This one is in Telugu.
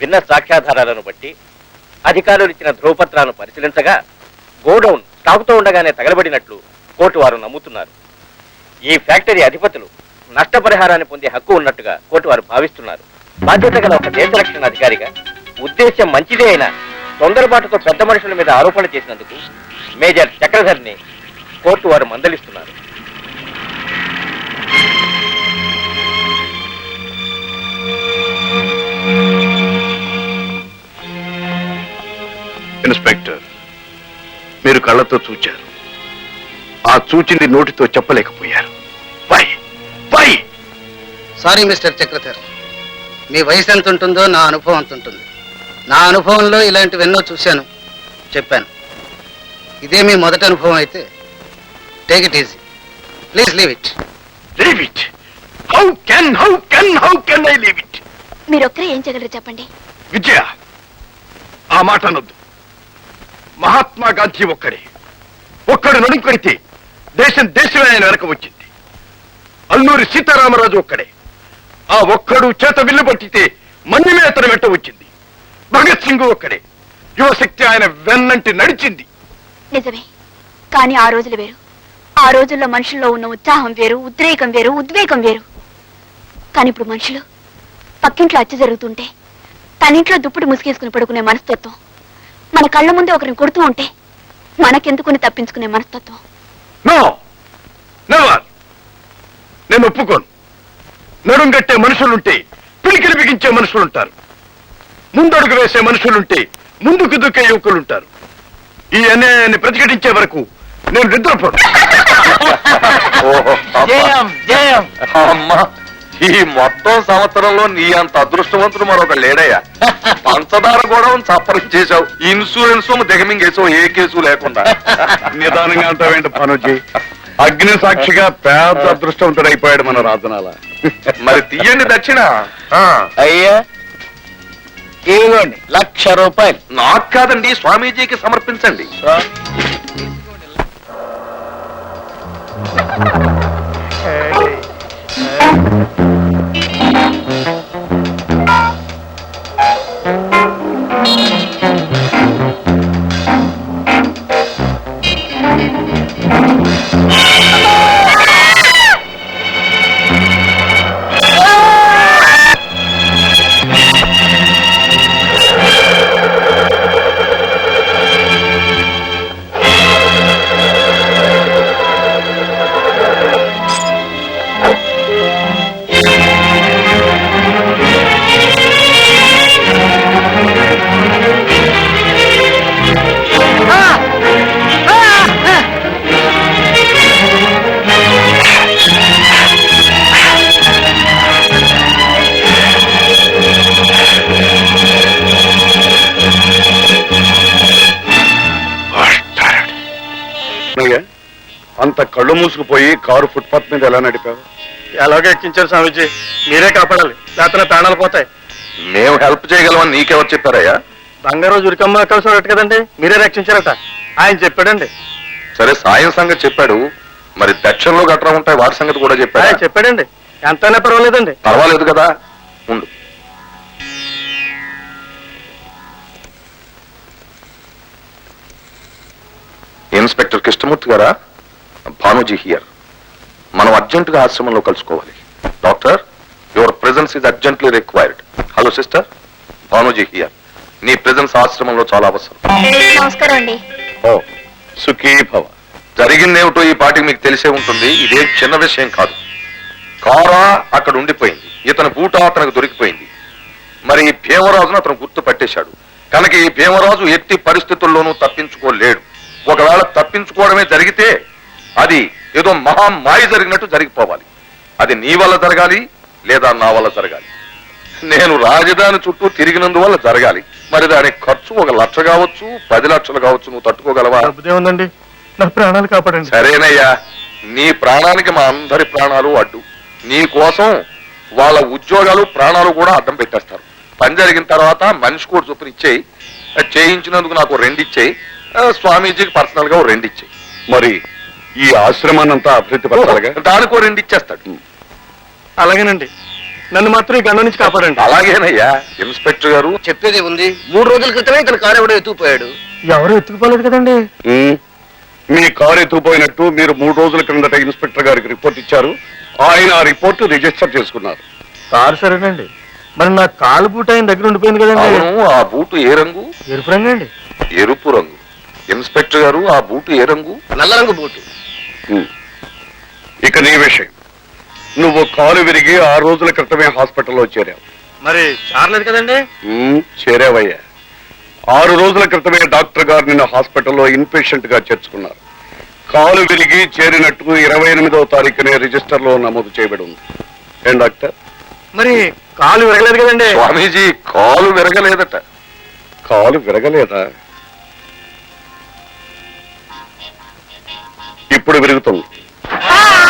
విన్న సాక్ష్యాధారాలను బట్టి అధికారులు ఇచ్చిన ధ్రువపత్రాలను పరిశీలించగా గోడౌన్ స్టాక్తో ఉండగానే తగలబడినట్లు కోర్టు వారు నమ్ముతున్నారు. ఈ ఫ్యాక్టరీ అధిపతులు నష్టపరిహారాన్ని పొందే హక్కు ఉన్నట్టుగా కోర్టు వారు భావిస్తున్నారు. బాధ్యత గల ఒక దేశ రక్షణ అధికారిగా ఉద్దేశ్యం మంచిదే అయినా తొందరపాటుతో పెద్ద మనుషుల మీద ఆరోపణ చేసినందుకు మేజర్ చక్రధర్ని కోర్టు వారు మందలిస్తున్నారు. ఇన్స్పెక్టర్ మీరు కళ్ళతో చూచారు. ఆ చూచింది నోటితో చెప్పలేకపోయారు. Why why sorry mister Chakradhar మీ వయసు ఎంత ఉంటుందో నా అనుభవం అంత ఉంటుంది. నా అనుభవంలో ఇలాంటివెన్నో చూశాను చెప్పాను. ఇదే మీ మొదటి అనుభవం అయితే take it easy please leave it leave it how can how can how can I leave it మీరొక్కరే ఏం చేయగలరు చెప్పండి? విజయ ఆ మాట అనొద్దు. మహాత్మా గాంధీ ఒక్కడే. ఒక్కడు నడుంకొడితే దేశం దేశమే ఆయన వెనక వచ్చింది. అల్లూరి సీతారామరాజు ఒక్కడే. ఆ ఒక్కడు చేత విల్లు పట్టితే మన్యమే అతను వెంట వచ్చింది. భగత్ సింగ్ ఒక్కడే. యువశక్తి ఆయన వెన్నంటి నడిచింది. నిజమే. కానీ ఆ రోజులు వేరు. ఆ రోజుల్లో మనుషుల్లో ఉన్న ఉత్సాహం వేరు ఉద్రేకం వేరు ఉద్వేగం వేరు. కానీ ఇప్పుడు మనుషులు పక్కింట్లో అచ్చ జరుగుతుంటే తనింట్లో దుప్పటి ముసుగేసుకుని పడుకునే మనస్తత్వం మన కళ్ళ ముందే ఒకరిని కొడుతూ ఉంటే మనకెందుకుని తప్పించుకునే మనస్తత్వం? నేను ఒప్పుకోను. నడుం కట్టే మనుషులుంటే పిలికిలి బిగించే మనుషులుంటారు. ముందడుగు వేసే మనుషులుంటే ముందుకు దుక్కే యువకులుంటారు. ఈ అన్యాయాన్ని ప్రతిఘటించే వరకు నేను నిద్రపోను. జయం జయం. అమ్మా. ఈ మొత్తం సంవత్సరంలో నీ అంత అదృష్టవంతుడు మరొక లేడయ్యా. పంచదార కూడా చప్పరం చేశావు. ఇన్సూరెన్స్ దిగమింగేసావు ఏ కేసు లేకుండా. నిదానంగా అంటావేంటి పనుజీ? అగ్ని సాక్షిగా పెద్ద అదృష్టవంతుడైపోయాడు మన రాజనాల. మరి తీయండి దక్షిణ. ఆ, అయ్యా ఇదిగోండి లక్ష రూపాయలు. నాకు కాదండి స్వామీజీకి సమర్పించండి. అయ్యా, అంత కళ్ళు మూసుకుపోయి కారు ఫుట్పాత్ మీద ఎలా నడిపావు? ఎలాగో ఎక్కించారు స్వామీజీ. మీరే కాపాడాలి. లేకపోతే ప్రాణాలు పోతాయి. మేము హెల్ప్ చేయగలమని నీకెవరు చెప్పారయ్యా? బంగారు జురికమ్మ కలిసి కదండి? మీరే రక్షించారట. ఆయన చెప్పాడండి. సరే సాయం సంగతి చెప్పాడు. మరి దక్షిణలో గట్రా ఉంటాయి వాటి సంగతి కూడా చెప్పాడు? చెప్పాడండి. ఎంతైనా పర్వాలేదండి. పర్వాలేదు కదా. ఉండు. ఇన్స్పెక్టర్ కృష్ణమూర్తి గారా? భానుజీ హియర్. మనం అర్జెంటుగా ఆశ్రమంలో కలుసుకోవాలి. Doctor your presence is urgently required. Hello sister. Bhanuji here. నీ ప్రెజెన్స్ ఆశ్రమంలో చాలా అవసరం. నమస్కారం అండి. ఓ సుఖీ భవ జరిగిందేమిటో ఈ పాటికి మీకు తెలిసే ఉంటుంది. ఇదేం చిన్న విషయం కాదు. కారా అక్కడ ఉండిపోయింది. ఇతని బూట అతనికి దొరికిపోయింది. మరి ఈ భీమరాజును అతను గుర్తు పట్టేశాడు. కనుక ఈ భీమరాజు ఎట్టి పరిస్థితుల్లోనూ తప్పించుకోలేడు. ఒకవేళ తప్పించుకోవడమే జరిగితే అది ఏదో మహా మాయ జరిగినట్టు జరిగిపోవాలి. అది నీ వల్ల జరగాలి లేదా నా వల్ల జరగాలి. నేను రాజధాని చుట్టూ తిరిగినందువల్ల జరగాలి. మరి దాని ఖర్చు ఒక లక్ష కావచ్చు పది లక్షలు కావచ్చు నువ్వు తట్టుకోగలవా? ఉందండి. నా ప్రాణాలు కాపాడండి. సరేనయ్యా. నీ ప్రాణానికి మా అందరి ప్రాణాలు అడ్డు. నీ కోసం వాళ్ళ ఉద్యోగాలు ప్రాణాలు కూడా అడ్డం పెట్టేస్తారు. పని జరిగిన తర్వాత మనిషి కూడా చొప్పున ఇచ్చేయి. చేయించినందుకు నాకు రెండు ఇచ్చేయి. స్వామీజీకి పర్సనల్గా రెండు ఇచ్చేయి. మరి ఈ ఆశ్రమాన్నంతా అభివృద్ధి పరచాలిగా? దానికో రెండు ఇచ్చేస్తాడు. అలాగేనండి. నన్ను మాత్రం ఈ గండం నుంచి కాపాడండి. అలాగేనయ్యా ఇన్స్పెక్టర్ గారు చెప్పేది ఉంది మూడు రోజుల క్రితమే ఇతను కారు ఎవడో ఎత్తుకుపోయాడు. ఎవరు ఎత్తుకుపోలేదు కదండి. మీ కారు ఎత్తుకుపోయినట్టు మీరు మూడు రోజుల క్రిందట ఇన్స్పెక్టర్ గారికి రిపోర్ట్ ఇచ్చారు. ఆయన ఆ రిపోర్ట్ రిజిస్టర్ చేసుకున్నారు. కారు సరేనండి. మరి నా కాలు బూట ఆయన దగ్గర ఉండిపోయింది కదండి. ఆ బూటు ఏ రంగు? ఎరుపు రంగు అండి ఎరుపు రంగు. ఇన్స్పెక్టర్ గారు ఆ బూటు ఏ రంగు? నల్ల రంగు బూటు. ఇక నీ విషయం. నువ్వు కాలు విరిగి ఆ రోజుల క్రితమే హాస్పిటల్లో చేరావు. మరి చారలేదు కదండి? చేరావయ్యా. ఆరు రోజుల క్రితమే డాక్టర్ గారు నిన్న హాస్పిటల్లో ఇన్పేషెంట్గా చేర్చుకున్నారు. కాలు విరిగి చేరినట్టు ఇరవై ఎనిమిదవ తారీఖునే రిజిస్టర్లో నమోదు చేయబడి ఉంది ఏం డాక్టర్? మరి కాలు విరగలేదు కదండి? స్వామీజీ కాలు విరగలేదట. కాలు విరగలేదా? ఇప్పుడు విరుగుతుంది.